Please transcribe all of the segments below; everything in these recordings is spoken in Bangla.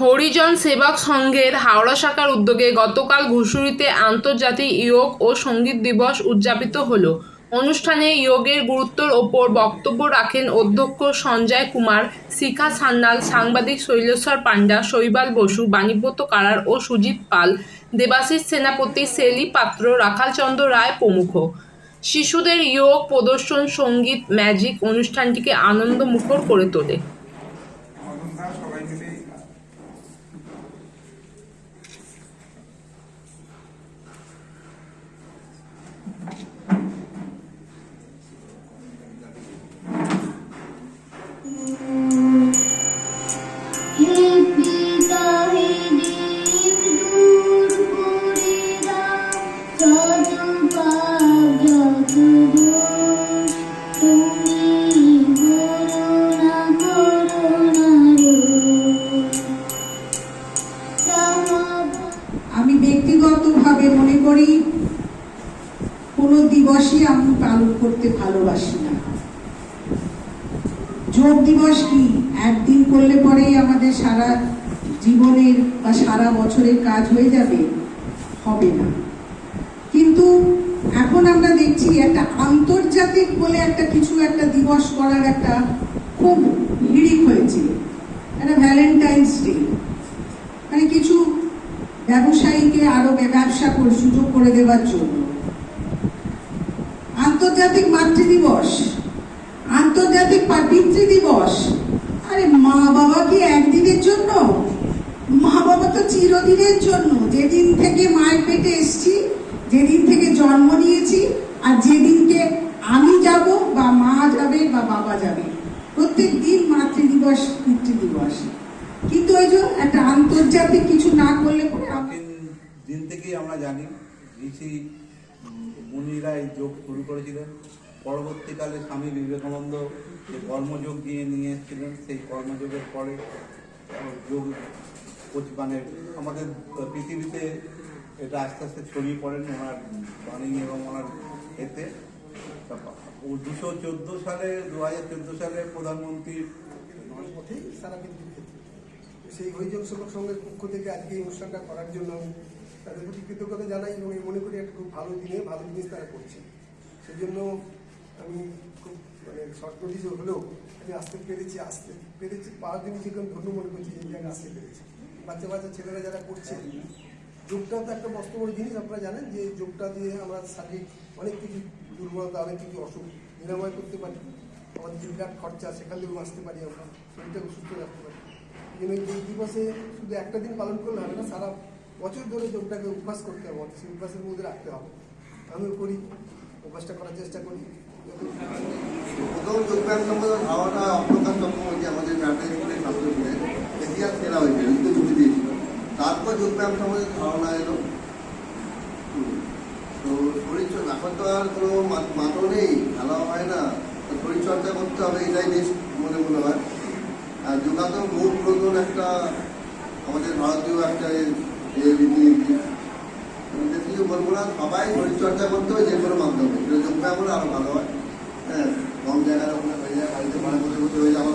হরিজন সেবক সংঘের হাওড়া শাখার উদ্যোগে গতকাল ঘুষুরিতে আন্তর্জাতিক ইয়োগ ও সংগীত দিবস উদযাপিত হলো। অনুষ্ঠানে ইয়োগের গুরুত্বর ওপর বক্তব্য রাখেন অধ্যক্ষ সঞ্জয় কুমার, শিখা সান্যাল, সাংবাদিক শৈলেশ্বর পাণ্ডা, শৈবাল বসু, বাণীব্রত কারার ও সুজিত পাল, দেবাশিস সেনাপতি সেলি পাত্র, রাখালচন্দ্র রায় প্রমুখ। শিশুদের ইয়োগ, প্রদর্শন, সংগীত, ম্যাজিক অনুষ্ঠানটিকে আনন্দমুখর করে তোলে। ব্যক্তিগতভাবে মনে করি, কোনো দিবসই আমি পালন করতে ভালোবাসি না। যোগ দিবস কি? একদিন করলে পরেই আমাদের সারা জীবনের বা সারা বছরের কাজ হয়ে যাবে? হবে না। কিন্তু এখন আমরা দেখছি একটা আন্তর্জাতিক বলে একটা কিছু একটা দিবস করার একটা খুব হিড়িক হয়েছে। একটা ভ্যালেন্টাইন্স ডে। মানে কিছু ব্যবসায়ীকে আরও ব্যবসা করে সুযোগ করে দেওয়ার জন্য। আন্তর্জাতিক মাতৃ দিবস। আন্তর্জাতিক পা- পিতৃ দিবস। আরে মা বাবা কি একদিনের জন্য? মা বাবা তো চিরদিনের জন্য। যেদিন থেকে মায়ের পেটে এসছি, যেদিন থেকে জন্ম নিয়েছি, আর যেদিনকে আমি যাব বা মা যাবে বা বাবা যাবে। প্রত্যেক দিন মাতৃ দিবস, পিতৃ দিবস। কিন্তু ওই যে একটা আন্তর্জাতিক কিছু না করলে পরে দিন থেকেই আমরা জানি ঋষি মুনিরা এই যোগ শুরু করেছিলেন। পরবর্তীকালে স্বামী বিবেকানন্দ যে কর্মযোগ দিয়ে নিয়ে এসেছিলেন সেই কর্মযোগের পরে যোগ মানে আমাদের পৃথিবীতে এটা আস্তে আস্তে ছড়িয়ে পড়েন ওনার বাণী এবং ওনার এতে। দুশো চোদ্দ সালে দু হাজার চোদ্দ সালে প্রধানমন্ত্রীর মঠেই সারা পৃথিবীর ক্ষেত্রে তো সেই হরিজন সেবক সংঘের পক্ষ থেকে আজকে এই অনুষ্ঠানটা করার জন্য তাদের প্রতি কৃতজ্ঞতা জানাই এবং আমি মনে করি একটা খুব ভালো দিনে ভালো জিনিস তারা করছে। সেই জন্য আমি খুব মানে শর্ট নোটিস হলেও আমি আসতে পেরেছি আসতে পেরেছি, পাওয়ার জন্য আমি ধন্য মনে করছি এই জায়গায় আসতে পেরেছি। বাচ্চা বাচ্চা ছেলেরা যারা করছে, যোগটা তো একটা মস্ত বড় জিনিস আপনারা জানেন যে যোগটা দিয়ে আমরা শারীরিক অনেক কিছু দুর্বলতা, অনেক কিছু অসুখ নিরাময় করতে পারি। আমাদের যে বিরাট খরচা সেখান থেকেও বাঁচতে পারি আমরা, শরীরটাকে সুস্থ রাখতে পারি। দিবসে শুধু একটা দিন পালন করলে হবে না, সারা বছর ধরে যোগটাকে অভ্যাস করতে হবে সেই অভ্যাসের মধ্যে রাখতে হবে। আমিও করি, অভ্যাসটা করার চেষ্টা করি। প্রথম আমাদের ইতিহাস তারপর যোগব্যায়াম সম্বন্ধে ধারণা এলো। তো শরীর এখন তো আর কোনো মাত্র নেই, খেলাও হয় না। তো শরীর চর্চা করতে হবে, এটাই বেশ মনে মনে হয়। আর মূল প্রধান একটা আমাদের ভারতীয় একটা কিছু বলব না, সবাই শরীরচর্চা করতে হবে যে কোনো মাধ্যমে। যোগ ব্যায়াম হলে আরও ভালো হয়। হ্যাঁ কম জায়গায় ওখানে হয়ে যায়, বাড়িতে করতে করতে হয়ে যায় আমার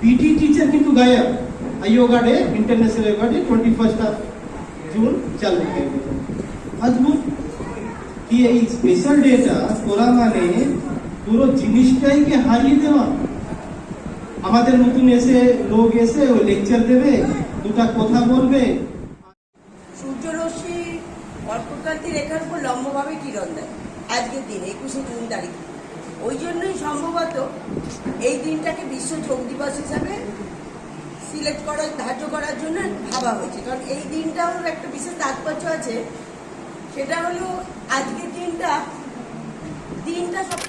पीटी टीचर কিন্তু গায়েব yoga day international yoga day twenty first of June चल रहे অদ্ভুত কি এই স্পেশাল ডেটা করা মানে পুরো জিনিসটাইকে হারিয়ে দেওয়া আমাদের নতুন এসে লোক এসে ও লেকচার দেবে দুটা কথা বলবে সূর্যরশ্মি কর্কটক্রান্তি রেখার উপর লম্বভাবে কিরণ দেয় আজকের দিন একুশে জুন তারিখে ওই জন্যই সম্ভবত এই দিনটাকে বিশ্ব যোগ দিবস হিসাবে সিলেক্ট করার, ধার্য করার জন্য ভাবা হয়েছে। কারণ এই দিনটাও একটা বিশেষ তাৎপর্য আছে। সেটা হলো আজকের দিনটা দিনটা সব